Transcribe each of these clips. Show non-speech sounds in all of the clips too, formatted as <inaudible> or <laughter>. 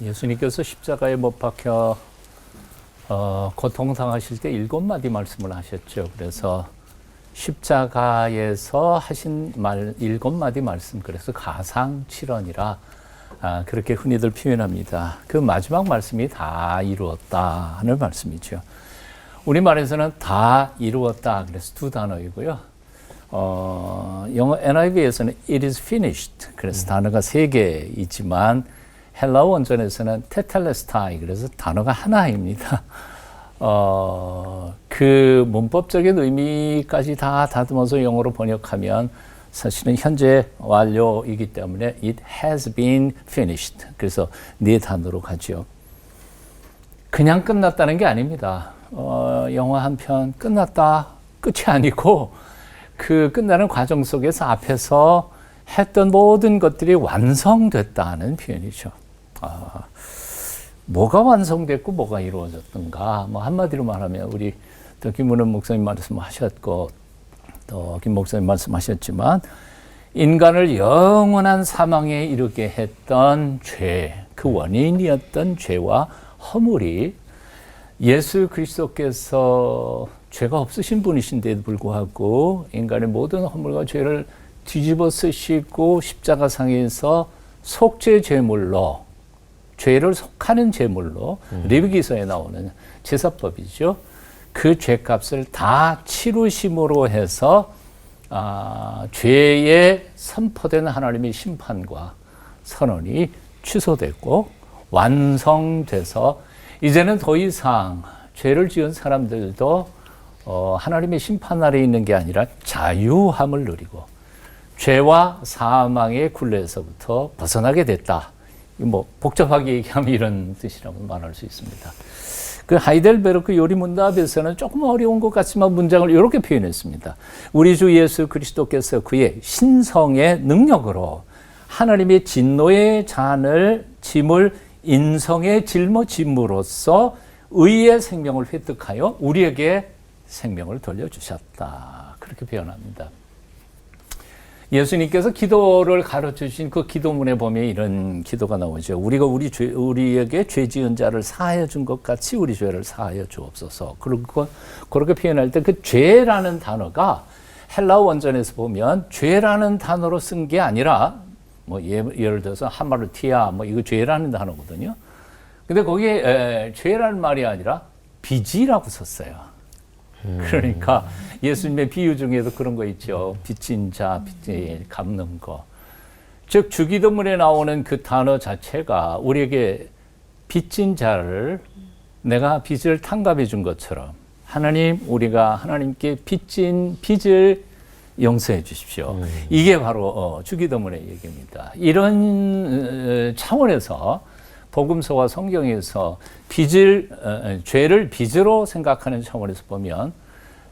예수님께서 십자가에 못 박혀 어, 고통 당하실 때 일곱 마디 말씀을 하셨죠. 그래서 십자가에서 하신 말 일곱 마디 말씀 그래서 가상칠언이라 아, 그렇게 흔히들 표현합니다. 그 마지막 말씀이 다 이루었다 하는 말씀이죠. 우리 말에서는 다 이루었다 그래서 두 단어이고요. 어, 영어 NIV에서는 it is finished 그래서 단어가 세 개 있지만 헬라어 원전에서는 테텔레스타이 그래서 단어가 하나입니다. <laughs> 어, 그 문법적인 의미까지 다 다듬어서 영어로 번역하면 사실은 현재 완료이기 때문에 it has been finished. 그래서 네 단어로 가죠. 그냥 끝났다는 게 아닙니다. 어, 영화 한 편 끝났다 끝이 아니고 그 끝나는 과정 속에서 앞에서 했던 모든 것들이 완성됐다는 표현이죠. 아, 뭐가 완성됐고 뭐가 이루어졌던가? 뭐 한마디로 말하면 우리 또 김문은 목사님 말씀하셨고 또 김 목사님 말씀하셨지만 인간을 영원한 사망에 이르게 했던 죄, 그 원인이었던 죄와 허물이 예수 그리스도께서 죄가 없으신 분이신데도 불구하고 인간의 모든 허물과 죄를 뒤집어 쓰시고 십자가상에서 속죄 제물로 죄를 속하는 제물로 레위기서에 나오는 제사법이죠. 그 죄값을 다 치루심으로 해서 아, 죄에 선포된 하나님의 심판과 선언이 취소됐고 완성돼서 이제는 더 이상 죄를 지은 사람들도 어, 하나님의 심판 아래 있는 게 아니라 자유함을 누리고 죄와 사망의 굴레에서부터 벗어나게 됐다. 뭐 복잡하게 얘기하면 이런 뜻이라고 말할 수 있습니다. 그 하이델베르크 요리 문답에서는 조금 어려운 것 같지만 문장을 이렇게 표현했습니다. 우리 주 예수 그리스도께서 그의 신성의 능력으로 하나님의 진노의 잔을 짐을 인성에 짊어짐으로써 의의 생명을 획득하여 우리에게 생명을 돌려주셨다. 그렇게 표현합니다. 예수님께서 기도를 가르쳐 주신 그 기도문에 보면 이런 기도가 나오죠. 우리가 우리 죄, 우리에게 죄 지은 자를 사하여 준 것 같이 우리 죄를 사하여 주옵소서. 그리고 그렇게 표현할 때 그 죄라는 단어가 헬라어 원전에서 보면 죄라는 단어로 쓴 게 아니라 뭐 예, 예를 들어서 하마르티아 뭐 이거 죄라는 단어거든요. 근데 거기에 에, 죄라는 말이 아니라 빚이라고 썼어요. 그러니까 예수님의 비유 중에도 그런 거 있죠. 빚진 자, 빚 갚는 거. 즉 주기도문에 나오는 그 단어 자체가 우리에게 빚진 자를 내가 빚을 탕감해 준 것처럼 하나님 우리가 하나님께 빚진 빚을 용서해 주십시오. 이게 바로 어, 주기도문의 얘기입니다. 이런 어, 차원에서 복음서와 성경에서 빚을 어, 죄를 빚으로 생각하는 차원에서 보면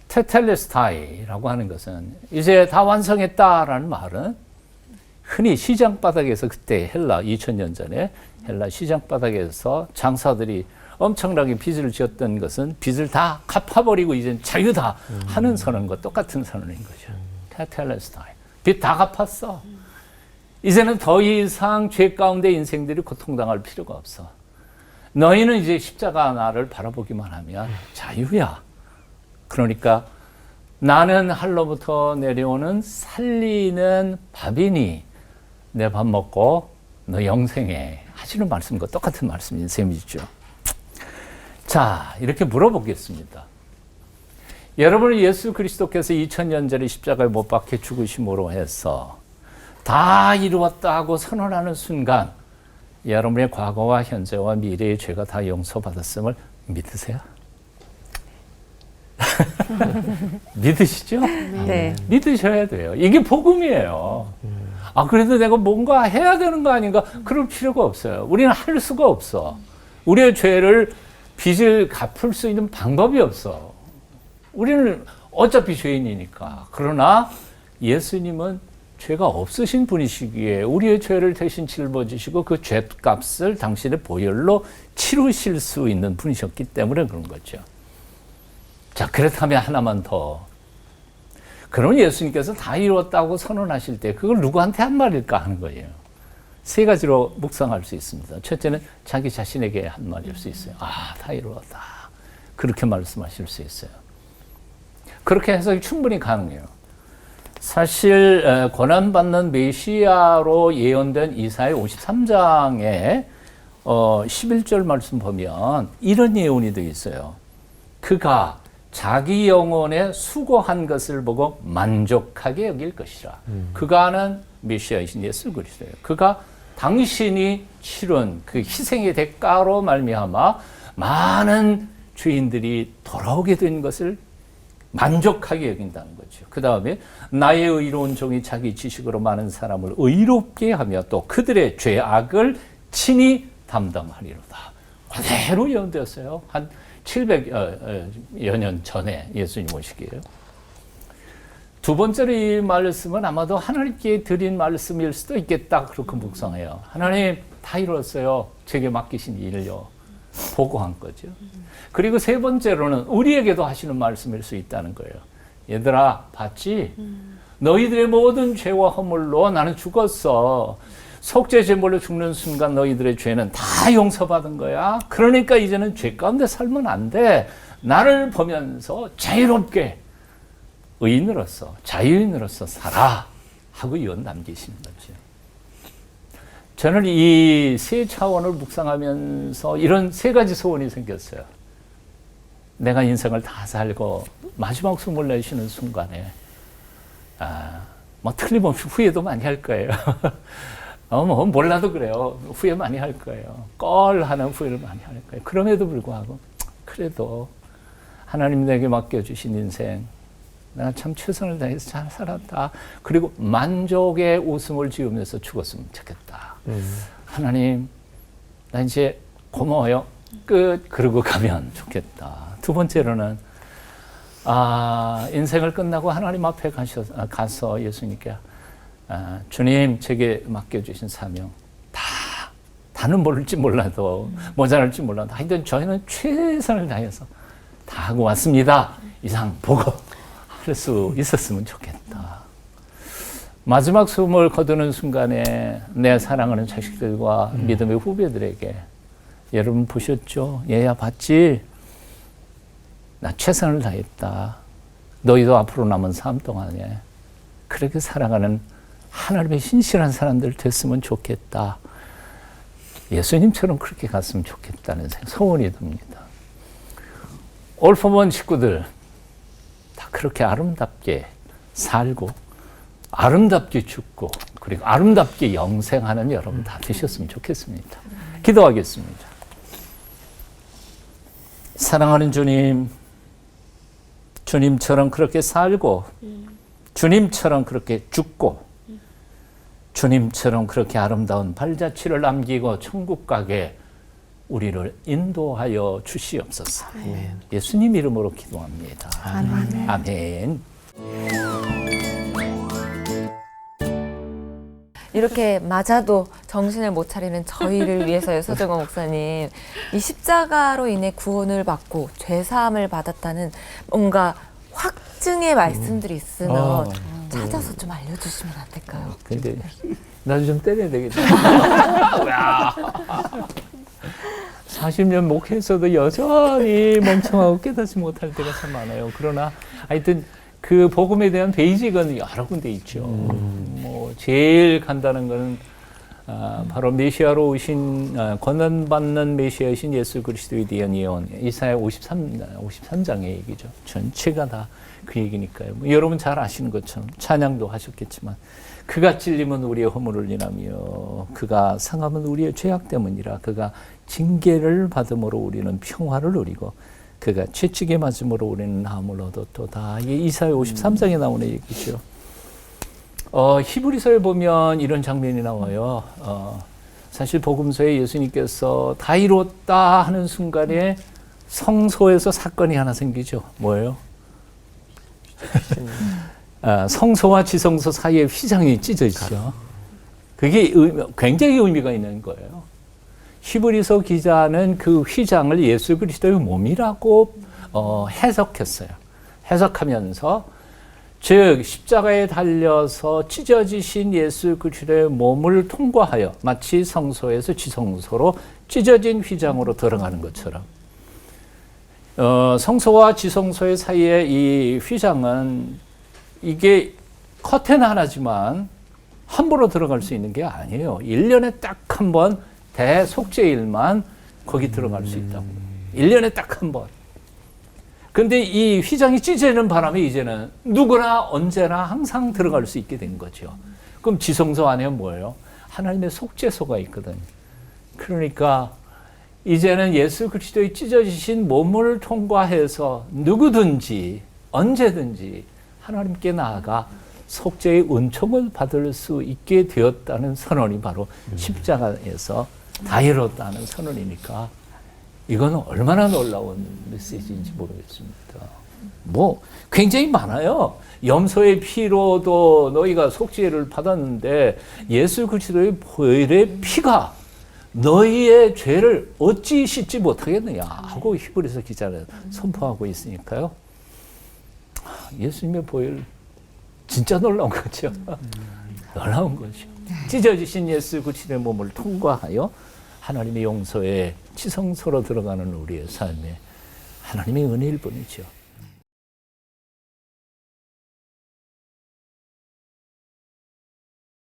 테텔레스타이라고 하는 것은 이제 다 완성했다라는 말은 흔히 시장 바닥에서 그때 헬라 2000년 전에 헬라 시장 바닥에서 장사들이 엄청나게 빚을 지었던 것은 빚을 다 갚아버리고 이제 자유다 하는 선언과 똑같은 선언인 거죠. 테텔레스타이. 빚 다 갚았어. 이제는 더 이상 죄 가운데 인생들이 고통당할 필요가 없어. 너희는 이제 십자가 나를 바라보기만 하면 자유야. 그러니까 나는 할로부터 내려오는 살리는 밥이니 내 밥 먹고 너 영생해 하시는 말씀과 똑같은 말씀인 셈이죠. 자, 이렇게 물어보겠습니다. 여러분 예수 그리스도께서 2000년 전에 십자가에 못 박혀 죽으심으로 해서 다 이루었다 하고 선언하는 순간 여러분의 과거와 현재와 미래의 죄가 다 용서받았음을 믿으세요? <laughs> 믿으시죠? 네. 믿으셔야 돼요. 이게 복음이에요. 아, 그래도 내가 뭔가 해야 되는 거 아닌가? 그럴 필요가 없어요. 우리는 할 수가 없어. 우리의 죄를 빚을 갚을 수 있는 방법이 없어. 우리는 어차피 죄인이니까. 그러나 예수님은 죄가 없으신 분이시기에 우리의 죄를 대신 짊어지시고 그 죄값을 당신의 보혈로 치르실 수 있는 분이셨기 때문에 그런 거죠. 자, 그렇다면 하나만 더. 그러면 예수님께서 다 이루었다고 선언하실 때 그걸 누구한테 한 말일까 하는 거예요. 세 가지로 묵상할 수 있습니다. 첫째는 자기 자신에게 한 말일 수 있어요. 아, 다 이루었다. 그렇게 말씀하실 수 있어요. 그렇게 해석이 충분히 가능해요. 사실 에, 고난받는 메시아로 예언된 이사의 53장에 어, 11절 말씀 보면 이런 예언이 되어 있어요. 그가 자기 영혼에 수고한 것을 보고 만족하게 여길 것이라. 그가는 메시아이신 예수 그리스도예요. 그가 당신이 치른 그 희생의 대가로 말미암아 많은 죄인들이 돌아오게 된 것을 만족하게 여긴다는 거죠. 그 다음에 나의 의로운 종이 자기 지식으로 많은 사람을 의롭게 하며 또 그들의 죄악을 친히 담당하리로다. 그대로 예언되었어요. 한 700여 년 전에 예수님 오시기에요. 두 번째로 이 말씀은 아마도 하나님께 드린 말씀일 수도 있겠다. 그렇게 묵상해요. 하나님 다 이뤘어요. 제게 맡기신 일을요. 보고한 거죠. 그리고 세 번째로는 우리에게도 하시는 말씀일 수 있다는 거예요. 얘들아, 봤지? 너희들의 모든 죄와 허물로 나는 죽었어. 속죄 제물로 죽는 순간 너희들의 죄는 다 용서받은 거야. 그러니까 이제는 죄 가운데 살면 안 돼. 나를 보면서 자유롭게 의인으로서 자유인으로서 살아 하고 이언 남기시는 거죠. 저는 이 세 차원을 묵상하면서 이런 세 가지 소원이 생겼어요. 내가 인생을 다 살고 마지막 숨을 내쉬는 순간에 아, 뭐 틀림없이 후회도 많이 할 거예요. <laughs> 어, 뭐 몰라도 그래요. 후회 많이 할 거예요. 껄 하는 후회를 많이 할 거예요. 그럼에도 불구하고 그래도 하나님 내게 맡겨주신 인생 내가 참 최선을 다해서 잘 살았다. 그리고 만족의 웃음을 지으면서 죽었으면 좋겠다. 하나님, 나 이제 고마워요. 끝. 그러고 가면 좋겠다. 두 번째로는, 아, 인생을 끝나고 하나님 앞에 가셔, 아, 가서 예수님께, 아, 주님, 제게 맡겨주신 사명, 다, 다는 모를지 몰라도, 모자랄지 몰라도, 하여튼 저희는 최선을 다해서 다 하고 왔습니다. 이상 보고 할 수 있었으면 좋겠다. 마지막 숨을 거두는 순간에 내 사랑하는 자식들과 믿음의 후배들에게 여러분 보셨죠? 얘야 봤지? 나 최선을 다했다. 너희도 앞으로 남은 삶 동안에 그렇게 살아가는 하나님의 신실한 사람들 됐으면 좋겠다. 예수님처럼 그렇게 갔으면 좋겠다는 생- 소원이 듭니다. 올포먼 식구들 다 그렇게 아름답게 살고 아름답게 죽고 그리고 아름답게 영생하는 여러분 다 되셨으면 좋겠습니다. 기도하겠습니다. 사랑하는 주님, 주님처럼 그렇게 살고, 주님처럼 그렇게 죽고, 주님처럼 그렇게 아름다운 발자취를 남기고 천국 가게 우리를 인도하여 주시옵소서. 예수님 이름으로 기도합니다. 아멘. 아멘. 이렇게 맞아도 정신을 못 차리는 저희를 위해서요, 서정원 <laughs> 목사님. 이 십자가로 인해 구원을 받고 죄사함을 받았다는 뭔가 확증의 말씀들이 있으면 어. 찾아서 좀 알려주시면 안 될까요? 근데 나도 좀 때려야 되겠다. <laughs> 야. 40년 목회에서도 여전히 멍청하고 깨닫지 못할 때가 참 많아요. 그러나 하여튼 그 복음에 대한 베이직은 여러 군데 있죠. 뭐 제일 간단한 거는 아, 바로 메시아로 오신 아, 권한받는 메시아이신 예수 그리스도에 대한 예언 이사야 53 53장의 얘기죠. 전체가 다 그 얘기니까요. 뭐 여러분 잘 아시는 것처럼 찬양도 하셨겠지만 그가 찔림은 우리의 허물을 인하며 그가 상함은 우리의 죄악 때문이라 그가 징계를 받음으로 우리는 평화를 누리고 그가 채찍에 맞음으로 우리는 나음을 얻었도다. 이게 이사야 53장에 나오는 얘기죠. 어, 히브리서에 보면 이런 장면이 나와요. 어, 사실 복음서에 예수님께서 다 이뤘다 하는 순간에 성소에서 사건이 하나 생기죠. 뭐예요? 아, 성소와 지성소 사이에 휘장이 찢어 있죠. 그게 의미- 굉장히 의미가 있는 거예요. 히브리서 기자는 그 휘장을 예수 그리스도의 몸이라고 어, 해석했어요. 해석하면서 즉 십자가에 달려서 찢어지신 예수 그리스도의 몸을 통과하여 마치 성소에서 지성소로 찢어진 휘장으로 들어가는 것처럼 어, 성소와 지성소의 사이에 이 휘장은 이게 커튼 하나지만 함부로 들어갈 수 있는 게 아니에요. 1년에 딱 한 번 대속죄일만 거기 들어갈 수 있다고. 1년에 딱 한 번. 근데 이 휘장이 찢어지는 바람에 이제는 누구나 언제나 항상 들어갈 수 있게 된 거죠. 그럼 지성소 안에 뭐예요? 하나님의 속죄소가 있거든. 그러니까 이제는 예수 그리스도의 찢어지신 몸을 통과해서 누구든지 언제든지 하나님께 나아가 속죄의 은총을 받을 수 있게 되었다는 선언이 바로 십자가에서 다 이뤘다는 선언이니까 이거는 얼마나 놀라운 메시지인지 모르겠습니다. 뭐 굉장히 많아요. 염소의 피로도 너희가 속죄를 받았는데 예수 그리스도의 보혈의 피가 너희의 죄를 어찌 씻지 못하겠느냐 하고 히브리서 기자는 선포하고 있으니까요. 예수님의 보혈 진짜 놀라운 거죠. 놀라운 거죠. 찢어지신 예수 그리스도의 몸을 통과하여 하나님의 용서에 지성소로 들어가는 우리의 삶에 하나님의 은혜일 뿐이죠.